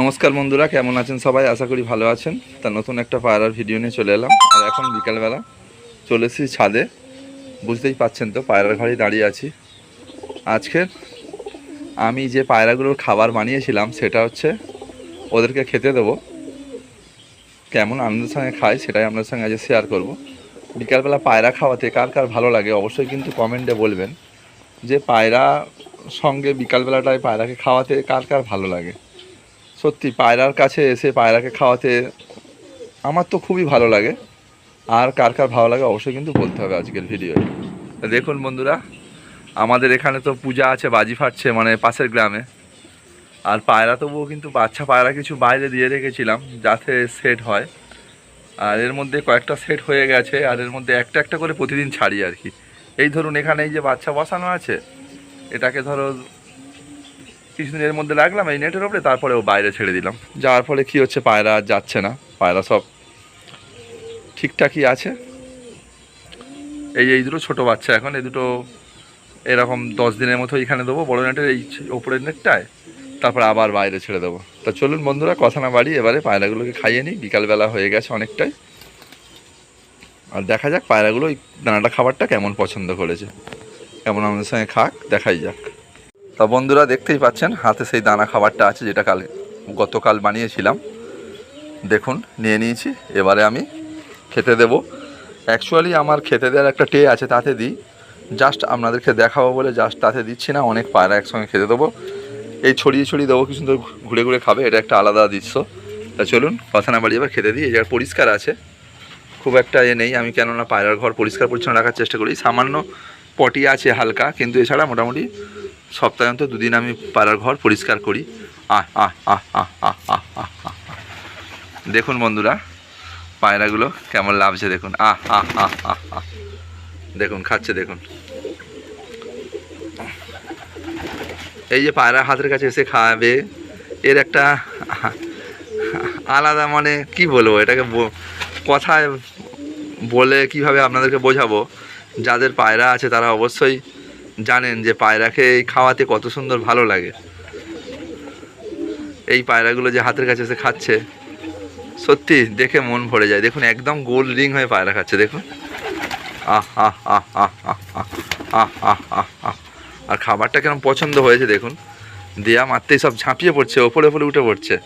নমস্কার বন্ধুরা, কেমন আছেন সবাই? আশা করি ভালো আছেন। তা নতুন একটা পায়রার ভিডিও নিয়ে চলে এলাম। আর এখন বিকালবেলা চলে এসেছি ছাদে। বুঝতেই পাচ্ছেন তো পায়রার ঘরেই দাঁড়িয়ে আছি। আজকের আমি যে পায়রাগুলোর খাবার বানিয়েছিলাম, সেটা হচ্ছে ওদেরকে খেতে দেবো। কেমন আনন্দের সঙ্গে খায় সেটাই আপনাদের সঙ্গে আজকে শেয়ার করব। বিকালবেলা পায়রা খাওয়াতে কার কার ভালো লাগে, অবশ্যই কিন্তু কমেন্টে বলবেন। যে পায়রা সঙ্গে বিকালবেলাটায় পায়রাকে খাওয়াতে কার কার ভালো লাগে? সত্যি, পায়রার কাছে এসে পায়রাকে খাওয়াতে আমার তো খুবই ভালো লাগে। আর কার কার ভালো লাগে অবশ্যই কিন্তু বলতে হবে আজকের ভিডিওয়ে। তা দেখুন বন্ধুরা, আমাদের এখানে তো পূজা আছে, বাজি ফাটছে মানে পাশের গ্রামে। আর পায়রা তবুও কিন্তু বাচ্চা পায়রা কিছু বাইরে দিয়ে রেখেছিলাম যাতে সেট হয়। আর এর মধ্যে কয়েকটা সেট হয়ে গেছে, আর এর মধ্যে একটা একটা করে প্রতিদিন ছাড়ি আর কি। এই ধরুন, এখানে এই যে বাচ্চা বসানো আছে, এটাকে ধরো কিছুদিনের মধ্যে রাখলাম এই নেটের ওপরে তারপরে ও বাইরে ছেড়ে দিলাম। যাওয়ার ফলে কি হচ্ছে, পায়রা আর যাচ্ছে না। পায়রা সব ঠিকঠাকই আছে। এই এই দুটো ছোটো বাচ্চা এখন, এই দুটো এরকম দশ দিনের মতো এখানে দেবো, বড় নেটের এই ওপরের নেটটায় তারপরে আবার বাইরে ছেড়ে দেবো। তা চলুন বন্ধুরা, কথা না বাড়ি এবারে পায়রাগুলোকে খাইয়ে নিই। বিকালবেলা হয়ে গেছে অনেকটাই। আর দেখা যাক পায়রাগুলো ওই দানাটা খাবারটা কেমন পছন্দ করেছে। কেমন আমাদের সঙ্গে খাক, দেখাই যাক। তা বন্ধুরা দেখতেই পাচ্ছেন, হাতে সেই দানা খাবারটা আছে যেটা কাল, গতকাল বানিয়েছিলাম। দেখুন, নিয়ে নিয়েছি, এবারে আমি খেতে দেব। অ্যাকচুয়ালি আমার খেতে দেওয়ার একটা টে আছে, তাতে দিই। জাস্ট আপনাদেরকে দেখাবো বলে জাস্ট তাতে দিচ্ছি না, অনেক পায়রা একসঙ্গে খেতে দেবো। এই ছড়িয়ে ছড়িয়ে দেবো কি সুন্দর ঘুরে ঘুরে খাবে, এটা একটা আলাদা দৃশ্য। তা চলুন, কথা না বাড়ি এবার খেতে দিই, এই জায়গা পরিষ্কার আছে। খুব একটা এ নেই, আমি কেননা পায়রার ঘর পরিষ্কার পরিচ্ছন্ন রাখার চেষ্টা করি। সামান্য পটি আছে হালকা, কিন্তু এছাড়া মোটামুটি সপ্তাহে অন্তত দুদিন আমি পাড়ার ঘর পরিষ্কার করি দেখুন বন্ধুরা পায়রাগুলো কেমন লাভছে দেখুন আহ আহ আহ দেখুন খাচ্ছে দেখুন এই যে পায়রা হাতের কাছে এসে খাবে এর একটা আলাদা মানে কি বলব এটাকে কথায় বলে কীভাবে আপনাদেরকে বোঝাবো যাদের পায়রা আছে তারা অবশ্যই জানেন যে পায়রাকে এই খাওয়াতে কত সুন্দর ভালো লাগে। এই পায়রাগুলো যে হাতের কাছে এসে খাচ্ছে, সত্যি দেখে মন ভরে যায়। দেখুন, একদম গোল রিং হয়ে পায়রা খাচ্ছে, দেখুন। আহ আহ আহ আহ আহ আহ আহ আহ আর খাবারটা কেমন পছন্দ হয়েছে, দেখুন। দেয়া মারতেই সব ঝাঁপিয়ে পড়ছে, ওপরে ওপরে উঠে পড়ছে।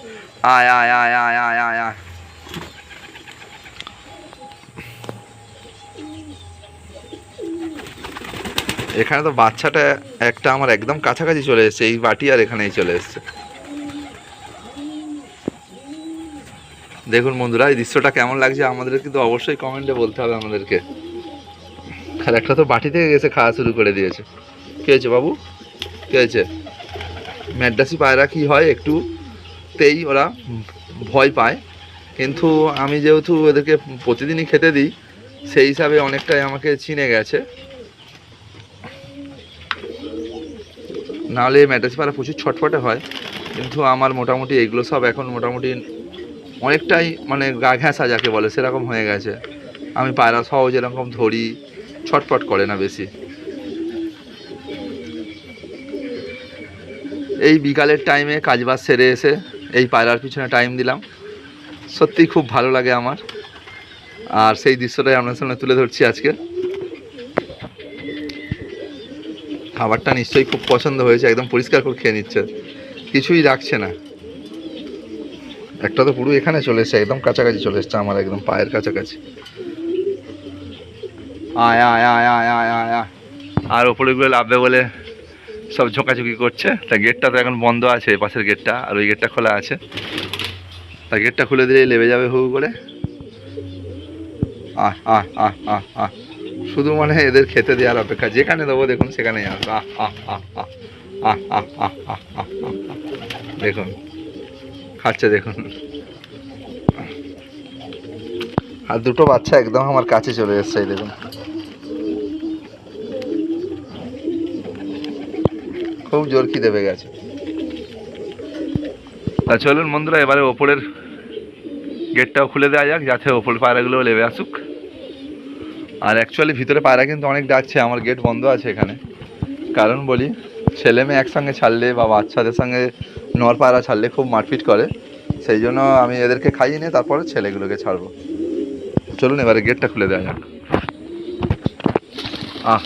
আয় আয় আয় আয় আয় আয় আয়। এখানে তো বাচ্চাটা একটা আমার একদম কাছাকাছি চলে এসেছে, এই বাটি আর এখানেই চলে এসেছে। দেখুন বন্ধুরা, এই দৃশ্যটা কেমন লাগছে আমাদের কিন্তু অবশ্যই কমেন্টে বলতে হবে আমাদেরকে। আর একটা তো বাটি থেকে গেছে খাওয়া শুরু করে দিয়েছে। কে হয়েছে বাবু? কে হয়েছে? ম্যাড্রাসি পায়রা কি হয় একটু তেই ওরা ভয় পায়। কিন্তু আমি যেহেতু ওদেরকে প্রতিদিনই খেতে দিই, সেই হিসাবে অনেকটাই আমাকে চিনে গেছে। নাহলে ম্যাড্রাসি পাড়া প্রচুর ছটফটে হয়, কিন্তু আমার মোটামুটি এগুলো সব এখন মোটামুটি অনেকটাই মানে গা ঘেঁষা যাকে বলে, সেরকম হয়ে গেছে। আমি পায়রা সহজ এরকম ধরি, ছটফট করে না বেশি। এই বিকালের টাইমে কাজবাজ সেরে এসে এই পায়রার পিছনে টাইম দিলাম। সত্যিই খুব ভালো লাগে আমার। আর সেই দৃশ্যটাই আপনার সামনে তুলে ধরছি আজকে। খাবারটা নিশ্চয়ই খুব পছন্দ হয়েছে, একদম পরিষ্কার করে খেয়ে নিচ্ছে। কিছুই রাখছে না। একটা তো পুরো এখানে চলে এসছে, একদম কাছাকাছি চলে এসছে আমার একদম পায়ের কাছাকাছি। আয় আয় আয় আয় আয় আয় আয়। আর ওপরেগুলো লাভবে বলে সব ঝোঁকাঝুঁকি করছে। তা গেটটা তো এখন বন্ধ আছে পাশের গেটটা আর ওই গেটটা খোলা আছে। তা গেটটা খুলে দিলেই লেবে যাবে হু করে। আহ আহ আহ আহ আহ শুধু মানে এদের খেতে দেওয়ার অপেক্ষা। যেখানে দেবো দেখুন, সেখানেই আসবে দেখুন, খাচ্ছে দেখুন। আর দুটো বাচ্চা একদম আমার কাছে চলে এসছে দেখুন। খুব জোর কি দেবে গেছে। চলুন বন্ধুরা, এবারে ওপরের গেটটাও খুলে দেওয়া যাক, যাতে ওপর পায়রাগুলো লেবে আসুক। আর অ্যাকচুয়ালি ভিতরে পায়রা কিন্তু অনেক ডাকছে, আমার গেট বন্ধ আছে এখানে। কারণ বলি, ছেলে মেয়ে একসঙ্গে ছাড়লে বা বাচ্চাদের সঙ্গে নর পায়রা ছাড়লে খুব মারপিট করে। সেই জন্য আমি এদেরকে খাইয়ে নিয়ে তারপরে ছেলেগুলোকে ছাড়বো। চলুন এবারে গেটটা খুলে দেওয়া যাক। আহ।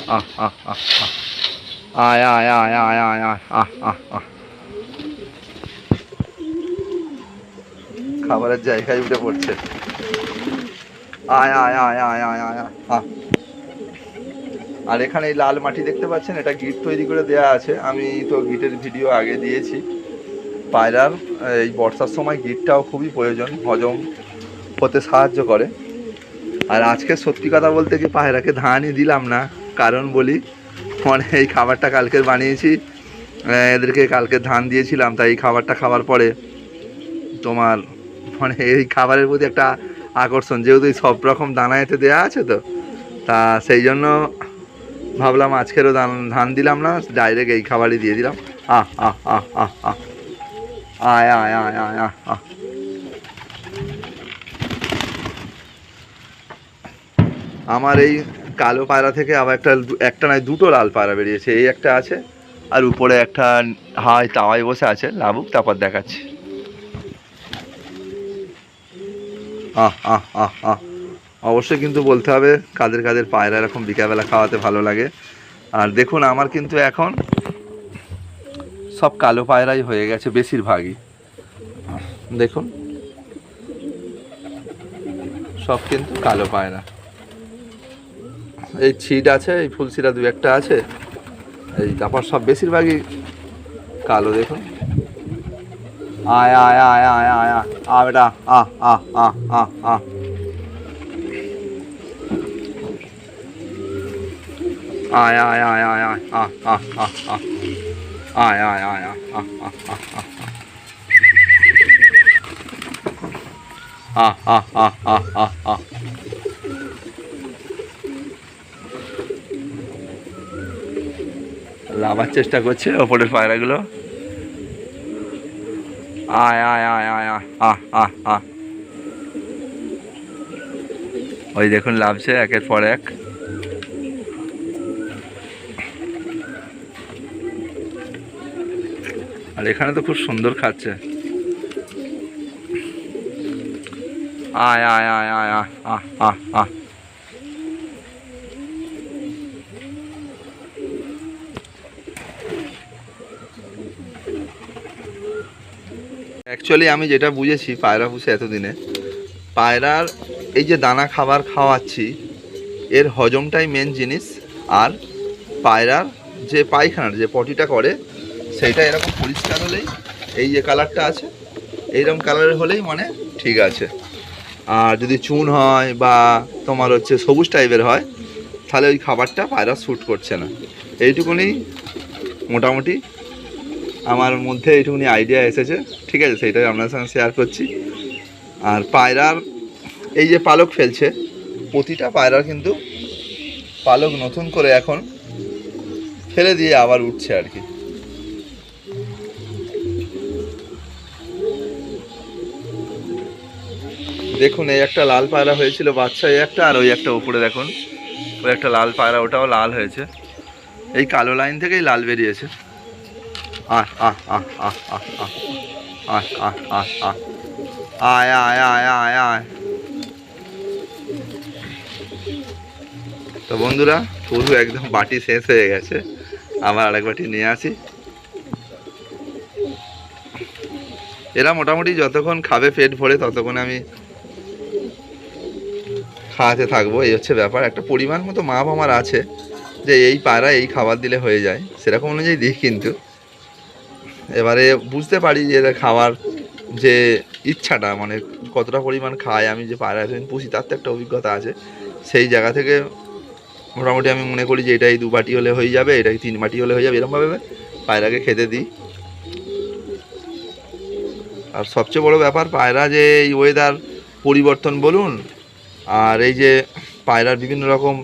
খাবারের জায়গায় উঠে পড়ছে। আয় আয় আয় আয় আর এখানে এই লাল মাটি দেখতে পাচ্ছেন, এটা গিট তৈরি করে দেয়া আছে। আমি তো গিটের ভিডিও আগে দিয়েছি। পায়রার, এই বর্ষার সময় গিটটাও খুবই প্রয়োজন, হজম হতে সাহায্য করে। আর আজকে সত্যি কথা বলতে কি পায়রাকে ধানই দিলাম না, কারণ বলি মানে এই খাবারটা কালকে বানিয়েছি এদেরকে কালকে ধান দিয়েছিলাম, তাই এই খাবারটা খাওয়ার পরে তোমার মানে এই খাবারের প্রতি একটা আকর্ষণ, যেহেতু সব রকম দানা এতে দেওয়া আছে তো, তা সেই জন্য ভাবলাম আজকেরও ধান ধান দিলাম না ডাইরেক্ট এই খাবারই দিয়ে দিলাম। আহ আহ আহ আহ আহ। আয় আয় আয় আহ আমার এই কালো পায়রা থেকে আবার একটা একটা নয়, দুটো লাল পায়রা বেরিয়েছে, এই একটা আছে, আর উপরে একটা হাই তাওয়ায় বসে আছে, লাবুক, তারপর দেখাচ্ছি। আহ আহ অবশ্যই কিন্তু বলতে হবে, কাদের কাদের পায়রা এরকম বিকালবেলা খাওয়াতে ভালো লাগে। আর দেখুন, আমার কিন্তু এখন সব কালো পায়রাই হয়ে গেছে বেশিরভাগই। দেখুন, সব কিন্তু কালো পায়রা। এই ছিট আছে, এই ফুলসিরা দু একটা আছে, এই তারপর সব বেশিরভাগই কালো, দেখুন। আয় আয় আয় আয় আয় আয় আ বেটা আ আ আ আ আ আয় আয় আয় আয় আয় আ আ আ আ আয় আয় আয় আ আ আ চেষ্টা করছে ওপরের পায়রাগুলো আয় আয় আয় আয় আহ আহ আহ ওই দেখুন লাভছে, একের পর এক। আর এখানে তো খুব সুন্দর খাচ্ছে। আয় আয় আয় আয় আয় আহ আহ আহ অ্যাকচুয়ালি আমি যেটা বুঝেছি পায়রা পুষে এতদিনে, পায়রার এই যে দানা খাবার খাওয়াচ্ছি, এর হজমটাই মেন জিনিস, আর পায়রার যে পায়খানার যে পটিটা করে, সেইটা এরকম পরিষ্কার হলেই, এই যে কালারটা আছে, এইরকম কালারের হলেই মানে ঠিক আছে। আর যদি চুন হয় বা তোমার হচ্ছে সবুজ টাইপের হয়, তাহলে ওই খাবারটা পায়রা শ্যুট করছে না। এইটুকুনি মোটামুটি আমার মধ্যে এইটুকুনি আইডিয়া এসেছে। ঠিক আছে, সেইটাই আপনার সঙ্গে শেয়ার করছি। আর পায়রার, এই যে পালক ফেলছে, প্রতিটা পায়রার কিন্তু পালক নতুন করে এখন ফেলে দিয়ে আবার উঠছে আর কি। দেখুন, এই একটা লাল পায়রা হয়েছিল বাচ্চা, এই একটা আর ওই একটা উপরে দেখুন। ওই একটা লাল পায়রা, ওটাও লাল হয়েছে। এই কালো লাইন থেকেই লাল বেরিয়েছে। আহ আহ আহ আহ আহ আহ আহ আয় আয় আয় আয় আয় তো বন্ধুরা পুরো একদম বাটি শেষ হয়ে গেছে। আবার আরেক বাটি নিয়ে আসি। এরা মোটামুটি যতক্ষণ খাবে পেট ভরে, ততক্ষণ আমি খাওয়াতে থাকব। এই হচ্ছে ব্যাপার। একটা পরিমাণ মতো মাপ আমার আছে যে এই পাড়া এই খাবার দিলে হয়ে যায়। সেরকম অনুযায়ী দিই কিন্তু। এবারে বুঝতে পারি যে খাওয়ার যে ইচ্ছাটা মানে কতটা পরিমাণ খায়, আমি যে পায়রা এতদিন পুষি, তার তো একটা অভিজ্ঞতা আছে। সেই জায়গা থেকে মোটামুটি আমি মনে করি যে এটাই দু বাটি হলে হয়ে যাবে, এটাই তিন বাটি হলে হয়ে যাবে এরকমভাবে পায়রাকে খেতে দিই। আর সবচেয়ে বড় ব্যাপার পায়রা যে এই ওয়েদার পরিবর্তন বলুন, আর এই যে পায়রার বিভিন্ন রকম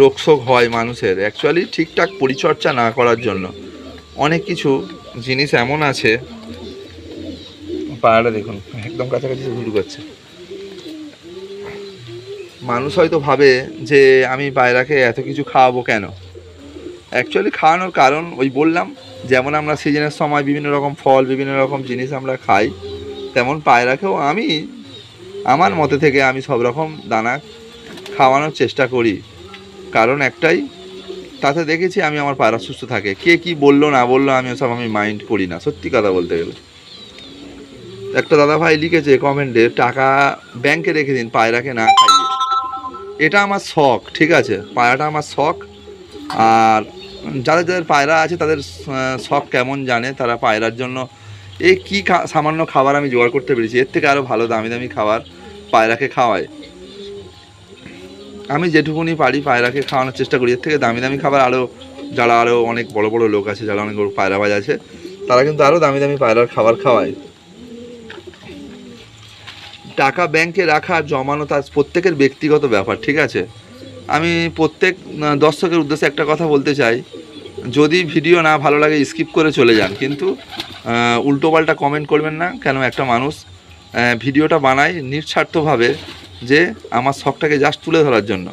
রোগশোক হয় মানুষের অ্যাকচুয়ালি ঠিকঠাক পরিচর্যা না করার জন্য অনেক কিছু জিনিস এমন আছে পায়রাটা দেখুন, একদম কাছাকাছি শুরু করছে। মানুষ হয়তো ভাবে যে আমি পায়রাকে এত কিছু খাওয়াবো কেন? অ্যাকচুয়ালি খাওয়ানোর কারণ ওই বললাম, যেমন আমরা সিজনের সময় বিভিন্ন রকম ফল, বিভিন্ন রকম জিনিস আমরা খাই, তেমন পায়রাকেও আমি, আমার মতে থেকে আমি সব রকম দানা খাওয়ানোর চেষ্টা করি। কারণ একটাই তাতে দেখেছি আমি আমার পায়রা সুস্থ থাকে। কে কি বলল, না বলল, আমি ওসব আমি মাইন্ড করি না। সত্যি কথা বলতে গেলে। একটা দাদা ভাই লিখেছে কমেন্টে টাকা ব্যাংকে রেখে দিন, পায়রাকে না খাইয়ে। এটা আমার শখ, ঠিক আছে? পায়রাটা আমার শখ। আর যাদের যাদের পায়রা আছে, তাদের শখ কেমন জানে? তারা পায়রার জন্য এই কী সামান্য খাবার আমি জোগাড় করতে পেরেছি। এর থেকে আরও ভালো দামি দামি খাবার পায়রাকে খাওয়ায়। আমি যেটুকুনি পারি পায়রাকে খাওয়ানোর চেষ্টা করি। এর থেকে দামি দামি খাবার আরও যারা আরও অনেক বড় বড় লোক আছে, যারা অনেক বড় পায়রাবাজ আছে, তারা কিন্তু আরও দামি দামি পায়রার খাবার খাওয়ায়। টাকা ব্যাংকে রাখা জমানো তার প্রত্যেকের ব্যক্তিগত ব্যাপার, ঠিক আছে? আমি প্রত্যেক দর্শকের উদ্দেশ্যে একটা কথা বলতে চাই। যদি ভিডিও না ভালো লাগে, স্কিপ করে চলে যান। কিন্তু উল্টোপাল্টা কমেন্ট করবেন না, কেন একটা মানুষ ভিডিওটা বানায় নিঃস্বার্থভাবে। যে আমার শখটাকে জাস্ট তুলে ধরার জন্য।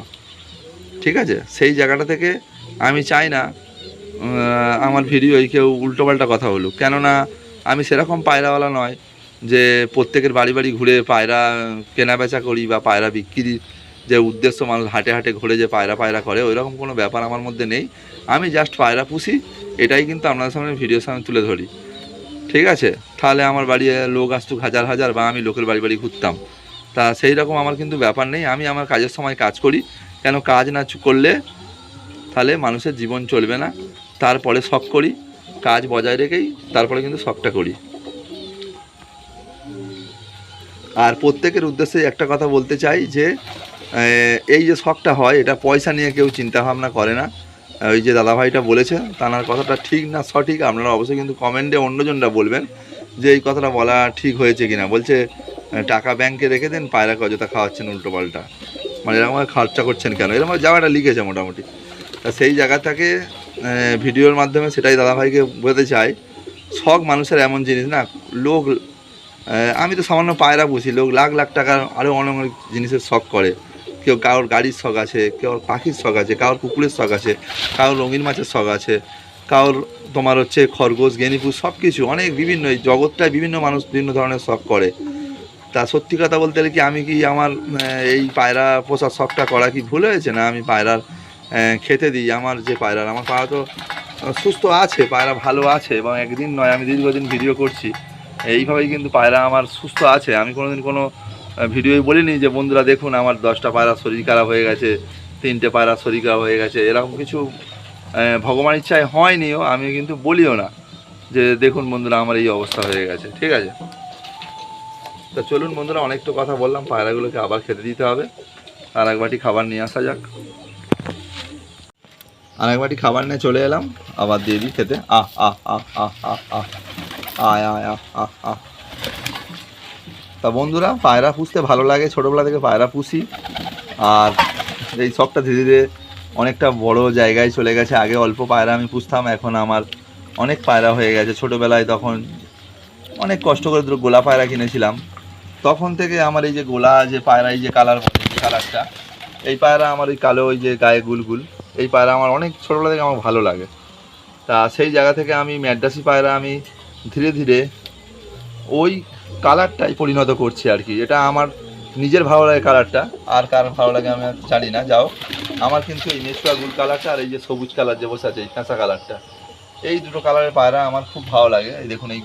ঠিক আছে? সেই জায়গাটা থেকে আমি চাই না আমার ভিডিওয় কেউ উল্টোপাল্টা কথা বলুক। কেননা আমি সেরকম পায়রাওয়ালা নয় যে প্রত্যেকের বাড়ি বাড়ি ঘুরে পায়রা কেনা বেচা করি বা পায়রা বিক্রি, যে উদ্দেশ্য মানুষ হাটে হাটে ঘুরে যে পায়রা পায়রা করে ওই রকম কোনো ব্যাপার আমার মধ্যে নেই। আমি জাস্ট পায়রা পুষি, এটাই কিন্তু আপনাদের সামনে ভিডিওর সামনে তুলে ধরি। ঠিক আছে? তাহলে আমার বাড়ি লোক আসতুক হাজার হাজার বা আমি লোকের বাড়ি বাড়ি ঘুরতাম। তা সেই রকম আমার কিন্তু ব্যাপার নেই। আমি আমার কাজের সময় কাজ করি। কেন কাজ না করলে তাহলে মানুষের জীবন চলবে না। তারপরে শখ করি, কাজ বজায় রেখেই তারপরে কিন্তু শখটা করি। আর প্রত্যেকের উদ্দেশ্যে একটা কথা বলতে চাই যে এই যে শখটা হয়, এটা পয়সা নিয়ে কেউ চিন্তা ভাবনা করে না। ওই যে দাদাভাইটা বলেছে তার কথাটা ঠিক না সঠিক, আপনারা অবশ্যই কিন্তু কমেন্টে অন্যজনরা বলবেন যে এই কথাটা বলা ঠিক হয়েছে কিনা। বলছে টাকা ব্যাংকে রেখে দেন পায়রাকে অযথা খাওয়াচ্ছেন উল্টো পাল্টা। মানে এরকম খরচা করছেন কেন? এরকম জায়গাটা লিখেছে মোটামুটি। তা সেই জায়গাটাকে ভিডিওর মাধ্যমে সেটাই দাদাভাইকে বলতে চাই। শখ মানুষের এমন জিনিস না, লোক আমি তো সামান্য পায়রা বুঝি লোক লাখ লাখ টাকার আরও অনেক অনেক জিনিসের শখ করে। কেউ কারোর গাড়ির শখ আছে কেউ পাখির শখ আছে, কারোর কুকুরের শখ আছে, কারোর রঙিন মাছের শখ আছে, কারোর তোমার হচ্ছে খরগোশ গেনিপুর সব কিছু অনেক বিভিন্ন, এই জগৎটায় বিভিন্ন মানুষ বিভিন্ন ধরনের শখ করে। তা সত্যি কথা বলতে গেলে কি আমি কি আমার এই পায়রা পোষার শখটা করা কি ভুল হয়েছে? না, আমি পায়রার খেতে দিই। আমার যে পায়রার আমার পায়রা তো সুস্থ আছে, পায়রা ভালো আছে এবং একদিন নয়, আমি দীর্ঘদিন ভিডিও করছি। এইভাবেই কিন্তু পায়রা আমার সুস্থ আছে। আমি কোনোদিন কোনো ভিডিওই বলিনি যে, বন্ধুরা, দেখুন, আমার দশটা পায়রা শরীর খারাপ হয়ে গেছে, তিনটে পায়রা শরীর খারাপ হয়ে গেছে। এরকম কিছু ভগবান ইচ্ছায় হয়নিও আমি কিন্তু বলিও না যে, দেখুন, বন্ধুরা, আমার এই অবস্থা হয়ে গেছে। ঠিক আছে? তা চলুন বন্ধুরা, অনেক তো কথা বললাম, পায়রাগুলোকে আবার খেতে দিতে হবে। আর এক বাটি খাবার নিয়ে আসা যাক। আর এক বাটি খাবার নিয়ে চলে এলাম, আবার দিয়ে দিই খেতে। আহ আহ আহ আহ আহ আহ, আয় আয়, আহ আহ আহ। তা বন্ধুরা, পায়রা পুষতে ভালো লাগে, ছোটোবেলা থেকে পায়রা পুষি। আর এই শখটা ধীরে ধীরে অনেকটা বড় জায়গায় চলে গেছে। আগে অল্প পায়রা আমি পুষতাম, এখন আমার অনেক পায়রা হয়ে গেছে। ছোটোবেলায় তখন অনেক কষ্ট করে দুটো গোলা পায়রা কিনেছিলাম। তখন থেকে আমার এই যে গোলা, যে পায়রা, এই যে কালার যে কালারটা, এই পায়রা আমার ওই কালো, ওই যে গায়ে গুলগুল, এই পায়রা আমার অনেক ছোটোবেলা থেকে আমার ভালো লাগে। তা সেই জায়গা থেকে আমি ম্যাড্রাসি পায়রা আমি ধীরে ধীরে ওই কালারটাই পরিণত করছি আর কি। এটা আমার নিজের ভালো লাগে কালারটা, আর কার ভালো লাগে আমি জানি না। যাও, আমার কিন্তু এই মেচুয়া গুল কালারটা আর এই যে সবুজ কালার যে বসে আছে, এই কাঁচা কালারটা, এই দুটো কালারের পায়রা আমার খুব ভালো লাগে। এই দেখুন, এই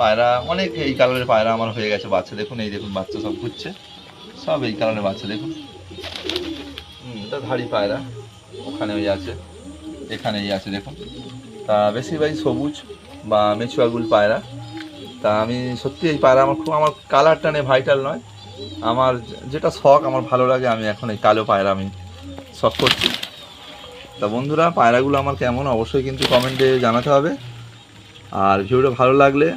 পায়রা, অনেক এই কালারের পায়রা আমার হয়ে গেছে, বাচ্চা দেখুন, এই দেখুন, বাচ্চা সব ঘুরছে। সব এই কালারের বাচ্চা দেখুন। হুম, এটা ধাড়ি পায়রা ওখানে ওই আছে এখানে এই আছে, দেখুন। তা বেশিরভাগই সবুজ বা মেচুয়াগুল পায়রা। তা আমি সত্যি এই পায়রা আমার খুব, আমার কালারটা নিয়ে ভাইটাল নয়। আমার যেটা শখ, আমার ভালো লাগে, আমি এখন এই কালো পায়রা আমি শখ করছি। তা বন্ধুরা, পায়রাগুলো আমার কেমন, অবশ্যই কিন্তু কমেন্টে জানাতে হবে। আর ভিডিওটা ভালো লাগলে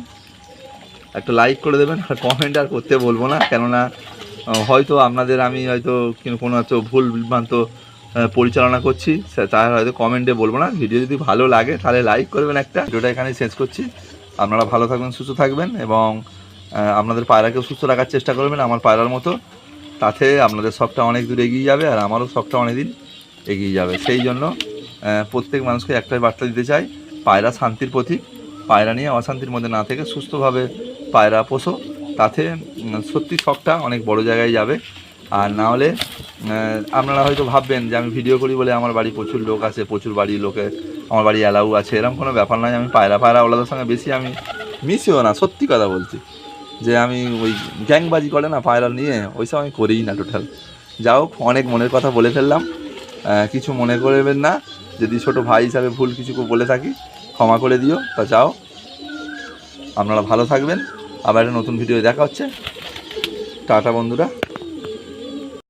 একটা লাইক করে দেবেন, আর কমেন্ট আর করতে বলব না। কেননা হয়তো আপনাদের আমি হয়তো কোনো হয়তো ভুল বিভ্রান্ত পরিচালনা করছি তাহলে হয়তো কমেন্টে বলব না। ভিডিও যদি ভালো লাগে, তাহলে লাইক করবেন একটা। ভিডিওটা এখানেই শেষ করছি। আপনারা ভালো থাকবেন, সুস্থ থাকবেন, এবং আপনাদের পায়রাকেও সুস্থ রাখার চেষ্টা করবেন আমার পায়রার মতো। তাতে আপনাদের শখটা অনেক দূর এগিয়ে যাবে, আর আমারও শখটা অনেক দিন এগিয়ে যাবে। সেই জন্য প্রত্যেক মানুষকে একটাই বার্তা দিতে চাই, পায়রা শান্তির প্রতীক। পায়রা নিয়ে অশান্তির মধ্যে না থেকে সুস্থভাবে পায়রা পোষো। তাতে সত্যি শখটা অনেক বড় জায়গায় যাবে। আর না হলে আপনারা হয়তো ভাববেন যে আমি ভিডিও করি বলে আমার বাড়ি প্রচুর লোক আছে, প্রচুর বাড়ির লোকে আমার বাড়ি অ্যালাউ আছে, এরকম কোনো ব্যাপার নয়। আমি পায়রা পায়রা ওলাদের সঙ্গে বেশি আমি মিশিও না, সত্যি কথা বলছি। যে আমি ওই গ্যাংবাজি করে না পায়রা নিয়ে ওই সব আমি করিই না টোটাল যা হোক, অনেক মনের কথা বলে ফেললাম। কিছু মনে করবেন না। যদি ছোট ভাই হিসাবে ভুল কিছু বলে থাকি ক্ষমা করে দিও, তা যাও। আপনারা ভালো থাকবেন। আবার একটা নতুন ভিডিও দেখা হচ্ছে। টাটা বন্ধুরা।